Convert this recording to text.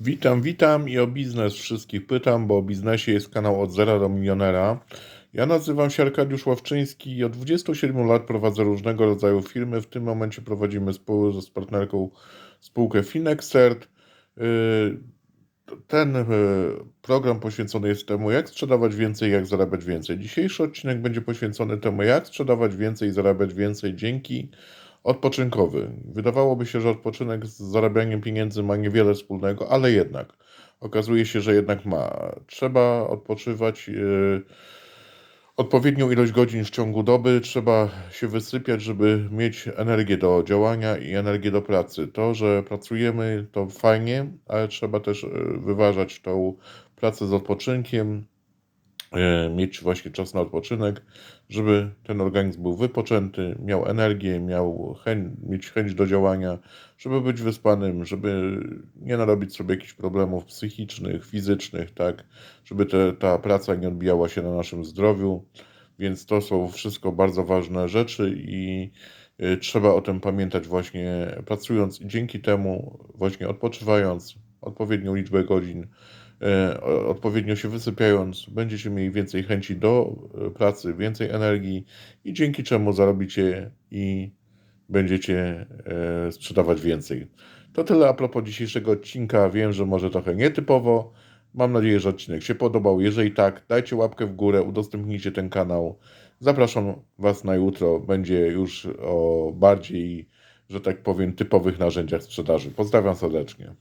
Witam, witam i o biznes wszystkich pytam, bo o biznesie jest kanał od zera do milionera. Ja nazywam się Arkadiusz Ławczyński i od 27 lat prowadzę różnego rodzaju firmy. W tym momencie prowadzimy spół- z partnerką spółkę Finexert. Yy, Ten yy, program poświęcony jest temu, jak sprzedawać więcej, jak zarabiać więcej. Dzisiejszy odcinek będzie poświęcony temu, jak sprzedawać więcej i zarabiać więcej dzięki odpoczynkowy. Wydawałoby się, że odpoczynek z zarabianiem pieniędzy ma niewiele wspólnego, ale jednak okazuje się, że jednak ma. Trzeba odpoczywać yy, odpowiednią ilość godzin w ciągu doby, trzeba się wysypiać, żeby mieć energię do działania i energię do pracy. To, że pracujemy, to fajnie, ale trzeba też yy, wyważać tą pracę z odpoczynkiem, e, mieć właśnie czas na odpoczynek, żeby ten organizm był wypoczęty, miał energię, miał chęć, mieć chęć do działania, żeby być wyspanym, żeby nie narobić sobie jakichś problemów psychicznych, fizycznych, tak, żeby te, ta praca nie odbijała się na naszym zdrowiu, więc to są wszystko bardzo ważne rzeczy i y, trzeba o tym pamiętać właśnie pracując i dzięki temu właśnie odpoczywając odpowiednią liczbę godzin, e, odpowiednio się wysypiając, będziecie mieli więcej chęci do e, pracy, więcej energii i dzięki czemu zarobicie i będziecie e, sprzedawać więcej. To tyle a propos dzisiejszego odcinka. Wiem, że może trochę nietypowo. Mam nadzieję, że odcinek się podobał. Jeżeli tak, dajcie łapkę w górę, udostępnijcie ten kanał. Zapraszam Was na jutro. Będzie już o bardziej, że tak powiem, typowych narzędziach sprzedaży. Pozdrawiam serdecznie.